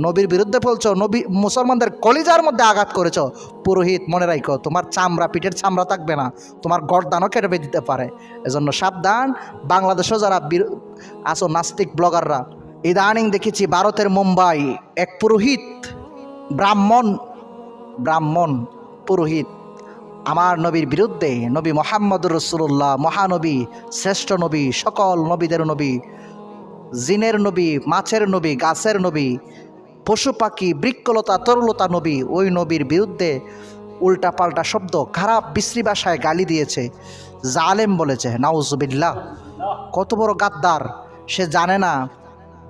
নবীর বিরুদ্ধে বলছো, নবী, মুসলমানদের কলিজার মধ্যে আঘাত করেছ। পুরোহিত, মনে রাখো তোমার চামড়া, পিঠের চামড়া থাকবে না। তোমার গরদানও কেটে দিতে পারে। এজন্য সাবধান। বাংলাদেশেও যারা আসো নাস্তিক ব্লগাররা, ইদানিং দেখেছি ভারতের মুম্বাই, এক পুরোহিত, ব্রাহ্মণ ব্রাহ্মণ, পুরোহিত, আমার নবীর বিরুদ্ধে নবী মোহাম্মদুর রসুল্লাহ মহানবী, শ্রেষ্ঠ নবী, সকল নবীদের নবী, জিনের নবী, মাছের নবী, গাছের নবী পশু পাখি, বৃক্ষলতা, তরলতা নবী, ওই নবীর বিরুদ্ধে উল্টা পাল্টা শব্দ, খারাপ, বিশ্রী ভাষায় গালি দিয়েছে। জালেম বলেছে, নাউজুবিল্লাহ। কত বড় গাদ্দার, সে জানে না।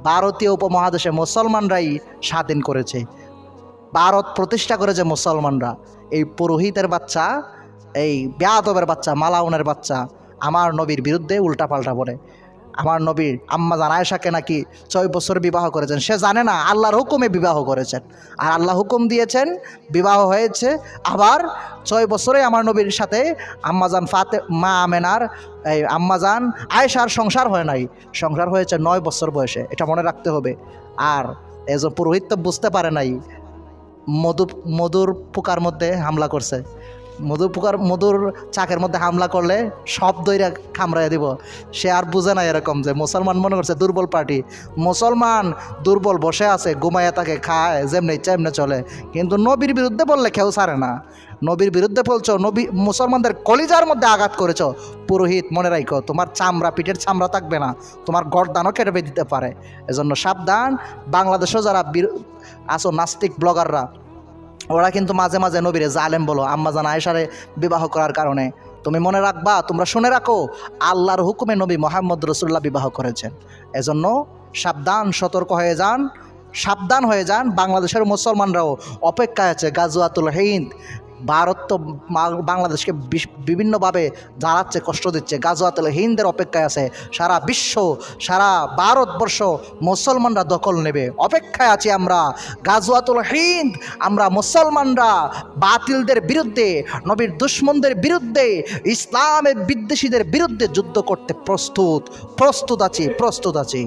ভারতীয় উপমহাদেশে মুসলমানরাই স্বাধীন করেছে। ভারত প্রতিষ্ঠা করেছে মুসলমানরা। এই পুরোহিতের বাচ্চা, এই বেয়াদবের বাচ্চা, মালাউনের বাচ্চা, আমার নবীর বিরুদ্ধে উল্টাপাল্টা বলে। আমার নবীর আম্মা জান আয়েশাকে নাকি ছয় বছর বিবাহ করেছেন, সে জানে না আল্লাহর হুকুমে বিবাহ করেছেন। আর আল্লাহ হুকুম দিয়েছেন, বিবাহ হয়েছে, আবার ছয় বছরে আমার নবীর সাথে আম্মাজান ফাতে, মা আমেনার, এই আম্মাজান আয়েশার সংসার হয় নাই। সংসার হয়েছে নয় বছর বয়সে, এটা মনে রাখতে হবে। আর এজন পুরোহিত তো বুঝতে পারে নাই, মধু, মধুর পোকার মধ্যে হামলা করছে। মধুর পোকার মধুর চাকের মধ্যে হামলা করলে সব দইরা খামড়াইয়া দিব। সে আর বুঝে না এরকম যে মুসলমান মনে করছে দুর্বল পার্টি। মুসলমান দুর্বল বসে আছে, ঘুমাইয়া তাকে খায়, যেমনি ইচ্ছা এমনি চলে। কিন্তু নবীর বিরুদ্ধে বললে কেউ ছাড়ে না। নবীর বিরুদ্ধে বলছো, নবী, মুসলমানদের কলিজার মধ্যে আঘাত করেছ। পুরোহিত, মনে রাখো তোমার চামড়া, পিঠের চামড়া থাকবে না। তোমার গরদানও কেটে দিতে পারে। এজন্য সাবধান। বাংলাদেশেও যারা আসো নাস্তিক ব্লগাররা ওরা কিন্তু মাঝে মাঝে নবীরে জালেম বলো, আম্মা জান আয়েশারে বিবাহ করার কারণে। তুমি মনে রাখবা, তোমরা শুনে রাখো, আল্লাহর হুকুমে নবী মোহাম্মদ রসুল্লাহ বিবাহ করেছেন। এজন্য সাবধান, সতর্ক হয়ে যান, সাবধান হয়ে যান। বাংলাদেশের মুসলমানরাও অপেক্ষায় আছে গাজুয়াতুল হিন্দ। ভারত তো বাংলাদেশকে বিভিন্নভাবে জ্বালাচ্ছে, কষ্ট দিচ্ছে। গাজুয়াতুল হিন্দের অপেক্ষায় আছে। সারা বিশ্ব, সারা ভারতবর্ষ মুসলমানরা দখল নেবে। অপেক্ষায় আছি আমরা। গাজুয়াতুল হিন্দ, আমরা মুসলমানরা বাতিলদের বিরুদ্ধে, নবীর দুশ্মনদের বিরুদ্ধে, ইসলামের বিদ্বেষীদের বিরুদ্ধে যুদ্ধ করতে প্রস্তুত। প্রস্তুত আছি প্রস্তুত আছি।